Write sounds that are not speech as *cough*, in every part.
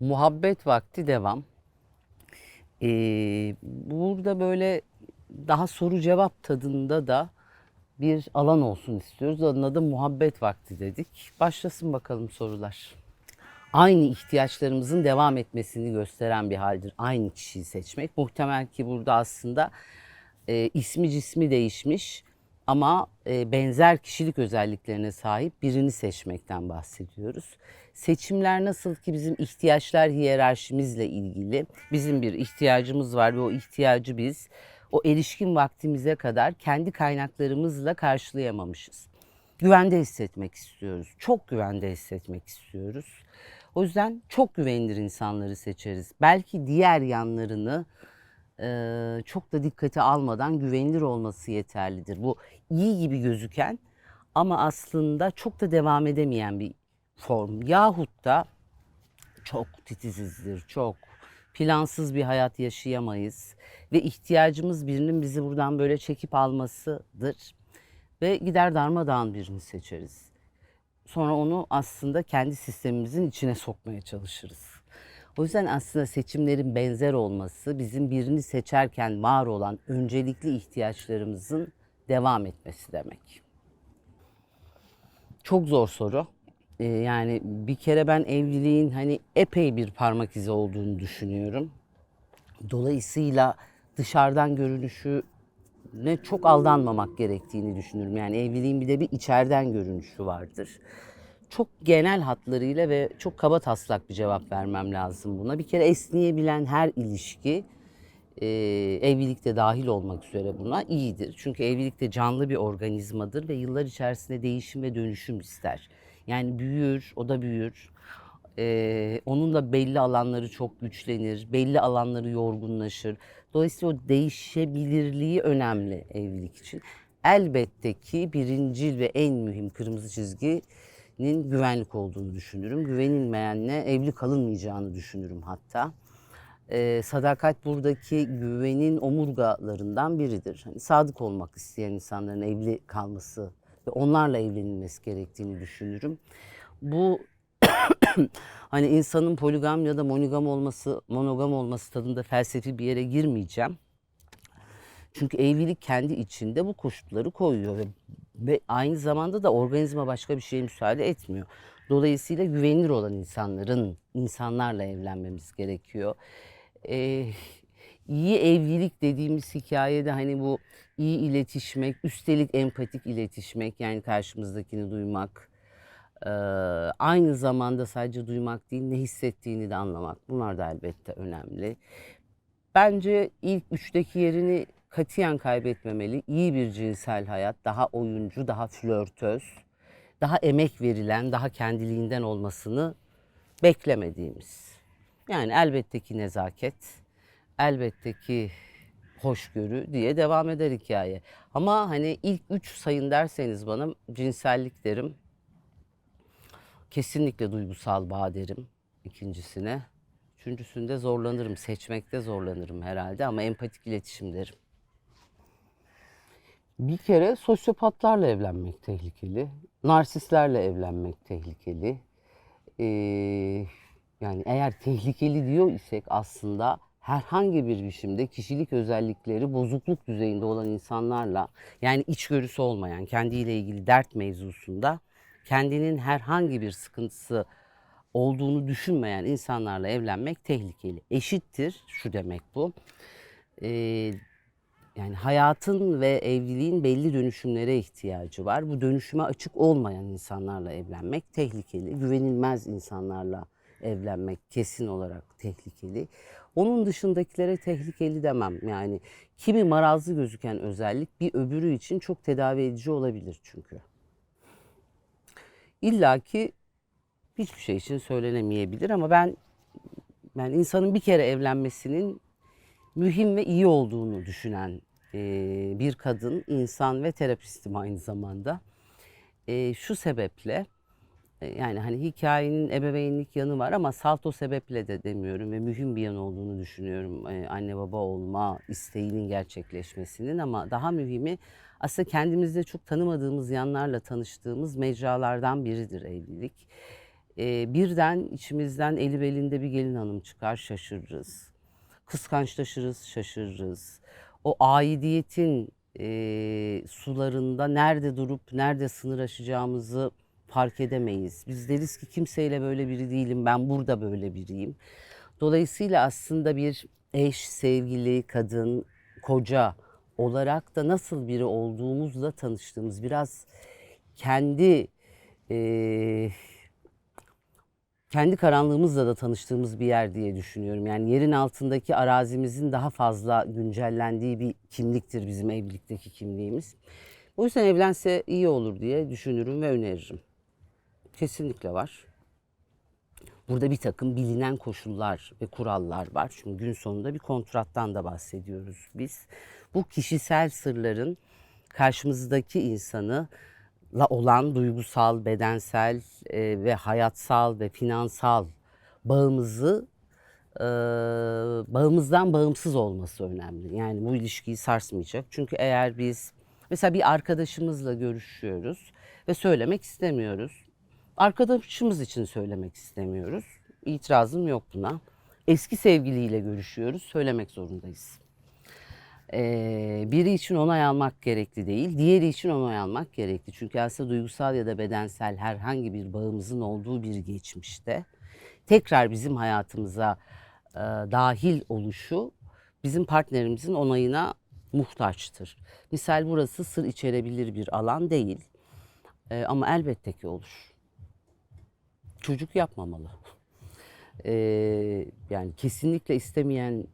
Muhabbet vakti devam. Ee, burada böyle daha soru cevap tadında da bir alan olsun istiyoruz. Adına da muhabbet vakti dedik. Başlasın bakalım sorular. Aynı ihtiyaçlarımızın devam etmesini gösteren bir haldir. Aynı kişiyi seçmek. Muhtemel ki burada aslında e, ismi cismi değişmiş ama e, benzer kişilik özelliklerine sahip birini seçmekten bahsediyoruz. Seçimler nasıl ki bizim ihtiyaçlar hiyerarşimizle ilgili. Bizim bir ihtiyacımız var ve o ihtiyacı biz o erişkin vaktimize kadar kendi kaynaklarımızla karşılayamamışız. Güvende hissetmek istiyoruz. Çok güvende hissetmek istiyoruz. O yüzden çok güvenilir insanları seçeriz. Belki diğer yanlarını çok da dikkate almadan güvenilir olması yeterlidir. Bu iyi gibi gözüken ama aslında çok da devam edemeyen bir form. Yahut da çok titizizdir, çok plansız bir hayat yaşayamayız ve ihtiyacımız birinin bizi buradan böyle çekip almasıdır ve gider darmadağın birini seçeriz. Sonra onu aslında kendi sistemimizin içine sokmaya çalışırız. O yüzden aslında seçimlerin benzer olması bizim birini seçerken var olan öncelikli ihtiyaçlarımızın devam etmesi demek. Çok zor soru. Ee, yani bir kere ben evliliğin hani epey bir parmak izi olduğunu düşünüyorum. Dolayısıyla dışarıdan görünüşü ne çok aldanmamak gerektiğini düşünüyorum. Yani evliliğin bir de bir içeriden görünüşü vardır. Çok genel hatlarıyla ve çok kaba taslak bir cevap vermem lazım buna. Bir kere esneyebilen her ilişki e, evlilikte dahil olmak üzere buna iyidir. Çünkü evlilikte canlı bir organizmadır ve yıllar içerisinde değişim ve dönüşüm ister. Yani büyür, o da büyür. Ee, onun da belli alanları çok güçlenir, belli alanları yorgunlaşır. Dolayısıyla o değişebilirliği önemli evlilik için. Elbette ki birincil ve en mühim kırmızı çizginin güvenlik olduğunu düşünürüm. Güvenilmeyenle evli kalınmayacağını düşünürüm hatta. Ee, sadakat buradaki güvenin omurgalarından biridir. Hani sadık olmak isteyen insanların evli kalması ve onlarla evlenilmesi gerektiğini düşünürüm. Bu *coughs* hani insanın poligam ya da monogam olması, monogam olması tadında felsefi bir yere girmeyeceğim. Çünkü evlilik kendi içinde bu koşulları koyuyor ve, ve aynı zamanda da organizma başka bir şeye müsaade etmiyor. Dolayısıyla güvenilir olan insanların insanlarla evlenmemiz gerekiyor. Ee, iyi evlilik dediğimiz hikayede hani bu iyi iletişmek, üstelik empatik iletişmek yani karşımızdakini duymak, aynı zamanda sadece duymak değil ne hissettiğini de anlamak. Bunlar da elbette önemli. Bence ilk üçteki yerini katiyen kaybetmemeli. İyi bir cinsel hayat, daha oyuncu, daha flörtöz, daha emek verilen, daha kendiliğinden olmasını beklemediğimiz. Yani elbette ki nezaket, elbette ki hoşgörü diye devam eder hikaye. Ama hani ilk üç sayın derseniz bana cinsellik derim, Kesinlikle duygusal bağ derim ikincisine. Üçüncüsünde zorlanırım, seçmekte zorlanırım herhalde ama empatik iletişim derim. Bir kere sosyopatlarla evlenmek tehlikeli. Narsistlerle evlenmek tehlikeli. Ee, yani eğer tehlikeli diyor isek aslında herhangi bir biçimde kişilik özellikleri bozukluk düzeyinde olan insanlarla yani içgörüsü olmayan, kendiyle ilgili dert mevzusunda kendinin herhangi bir sıkıntısı olduğunu düşünmeyen insanlarla evlenmek tehlikeli. Eşittir şu demek bu. Ee, yani hayatın ve evliliğin belli dönüşümlere ihtiyacı var. Bu dönüşüme açık olmayan insanlarla evlenmek tehlikeli. Güvenilmez insanlarla evlenmek kesin olarak tehlikeli. Onun dışındakilere tehlikeli demem. Yani kimi marazlı gözüken özellik bir öbürü için çok tedavi edici olabilir çünkü. İlla ki hiçbir şey için söylenemeyebilir ama ben ben insanın bir kere evlenmesinin mühim ve iyi olduğunu düşünen e, bir kadın, insan ve terapistim aynı zamanda. E, şu sebeple e, yani hani hikayenin ebeveynlik yanı var ama salto sebeple de demiyorum ve mühim bir yanı olduğunu düşünüyorum. Anne baba olma isteğinin gerçekleşmesinin ama daha mühimi aslında kendimizde çok tanımadığımız yanlarla tanıştığımız mecralardan biridir evlilik. birden içimizden eli belinde bir gelin hanım çıkar şaşırırız. Kıskançlaşırız şaşırırız. O aidiyetin e, sularında nerede durup nerede sınır aşacağımızı fark edemeyiz. Biz deriz ki kimseyle böyle biri değilim ben burada böyle biriyim. Dolayısıyla aslında bir eş, sevgili, kadın, koca olarak da nasıl biri olduğumuzla tanıştığımız biraz kendi eee, kendi karanlığımızla da tanıştığımız bir yer diye düşünüyorum. Yani yerin altındaki arazimizin daha fazla güncellendiği bir kimliktir bizim evlilikteki kimliğimiz. O yüzden evlense iyi olur diye düşünürüm ve öneririm. Kesinlikle var. Burada bir takım bilinen koşullar ve kurallar var. Çünkü gün sonunda bir kontrattan da bahsediyoruz biz. Bu kişisel sırların karşımızdaki insanı la olan duygusal, bedensel e, ve hayatsal ve finansal bağımızı e, bağımızdan bağımsız olması önemli. Yani bu ilişkiyi sarsmayacak. Çünkü eğer biz mesela bir arkadaşımızla görüşüyoruz ve söylemek istemiyoruz. Arkadaşımız için söylemek istemiyoruz. İtirazım yok buna. Eski sevgiliyle görüşüyoruz, söylemek zorundayız. Biri için onay almak gerekli değil, diğeri için onay almak gerekli. Çünkü aslında duygusal ya da bedensel herhangi bir bağımızın olduğu bir geçmişte tekrar bizim hayatımıza dahil oluşu bizim partnerimizin onayına muhtaçtır. Misal burası sır içerebilir bir alan değil ama elbette ki olur. Çocuk yapmamalı. E, yani kesinlikle istemeyen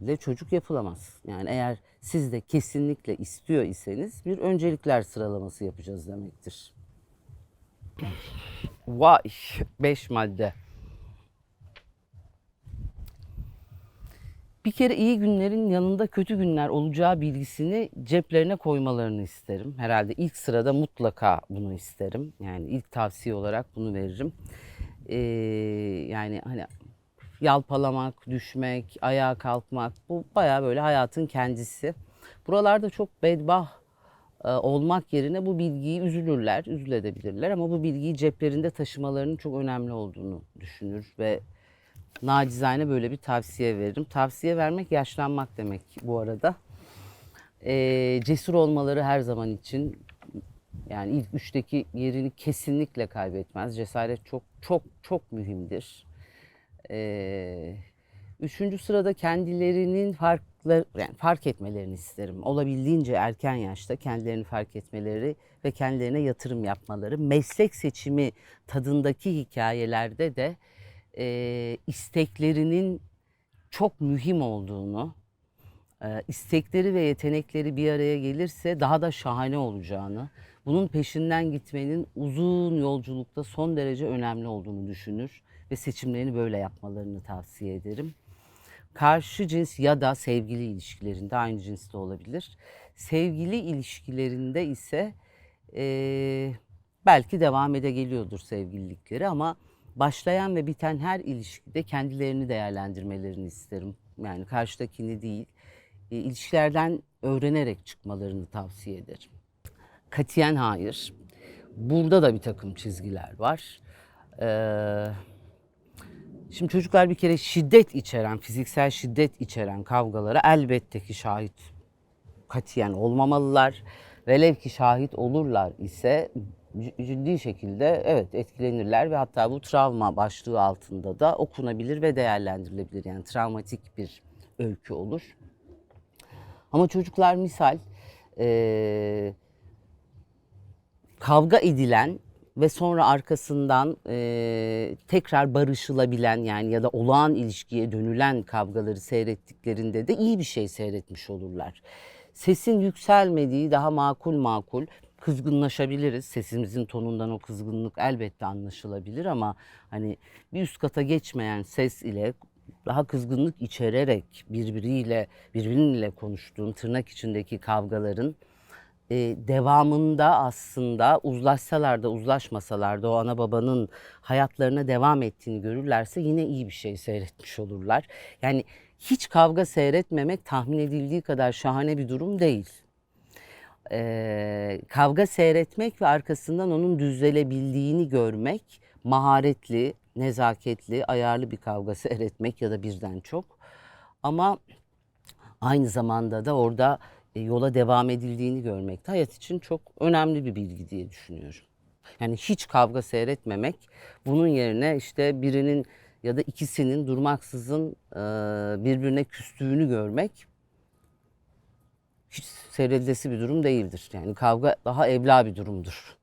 de çocuk yapılamaz. Yani eğer siz de kesinlikle istiyor iseniz bir öncelikler sıralaması yapacağız demektir. Vay, beş madde. Bir kere iyi günlerin yanında kötü günler olacağı bilgisini ceplerine koymalarını isterim. Herhalde ilk sırada mutlaka bunu isterim. Yani ilk tavsiye olarak bunu veririm. Ee, yani hani yalpalamak, düşmek, ayağa kalkmak bu bayağı böyle hayatın kendisi. Buralarda çok bedbah e, olmak yerine bu bilgiyi üzülürler, üzülebilirler ama bu bilgiyi ceplerinde taşımalarının çok önemli olduğunu düşünür ve nacizane böyle bir tavsiye veririm. Tavsiye vermek yaşlanmak demek bu arada. E, cesur olmaları her zaman için yani ilk üçteki yerini kesinlikle kaybetmez. Cesaret çok çok çok mühimdir. Ee, üçüncü sırada kendilerinin farklı yani fark etmelerini isterim. Olabildiğince erken yaşta kendilerini fark etmeleri ve kendilerine yatırım yapmaları. Meslek seçimi tadındaki hikayelerde de e, isteklerinin çok mühim olduğunu, e, istekleri ve yetenekleri bir araya gelirse daha da şahane olacağını, bunun peşinden gitmenin uzun yolculukta son derece önemli olduğunu düşünür ve seçimlerini böyle yapmalarını tavsiye ederim. Karşı cins ya da sevgili ilişkilerinde aynı cinste olabilir. Sevgili ilişkilerinde ise eee, belki devam ede geliyordur sevgililikleri ama başlayan ve biten her ilişkide kendilerini değerlendirmelerini isterim. Yani karşıdakini değil, e, ilişkilerden öğrenerek çıkmalarını tavsiye ederim. Katiyen hayır. Burada da bir takım çizgiler var. Ee, şimdi çocuklar bir kere şiddet içeren, fiziksel şiddet içeren kavgalara elbette ki şahit katiyen olmamalılar. Velev ki şahit olurlar ise ciddi şekilde evet etkilenirler ve hatta bu travma başlığı altında da okunabilir ve değerlendirilebilir. Yani travmatik bir öykü olur. Ama çocuklar misal eee kavga edilen ve sonra arkasından eee, tekrar barışılabilen yani ya da olağan ilişkiye dönülen kavgaları seyrettiklerinde de iyi bir şey seyretmiş olurlar. Sesin yükselmediği daha makul makul kızgınlaşabiliriz. Sesimizin tonundan o kızgınlık elbette anlaşılabilir ama hani bir üst kata geçmeyen ses ile daha kızgınlık içererek birbiriyle birbiriyle konuştuğun tırnak içindeki kavgaların e, devamında aslında uzlaşsalar da uzlaşmasalar da o ana babanın hayatlarına devam ettiğini görürlerse yine iyi bir şey seyretmiş olurlar. Yani hiç kavga seyretmemek tahmin edildiği kadar şahane bir durum değil. Ee, kavga seyretmek ve arkasından onun düzelebildiğini görmek maharetli, nezaketli, ayarlı bir kavga seyretmek ya da birden çok. Ama aynı zamanda da orada e, yola devam edildiğini görmek de hayat için çok önemli bir bilgi diye düşünüyorum. Yani hiç kavga seyretmemek, bunun yerine işte birinin ya da ikisinin durmaksızın e, birbirine küstüğünü görmek hiç seyredilesi bir durum değildir. Yani kavga daha evla bir durumdur.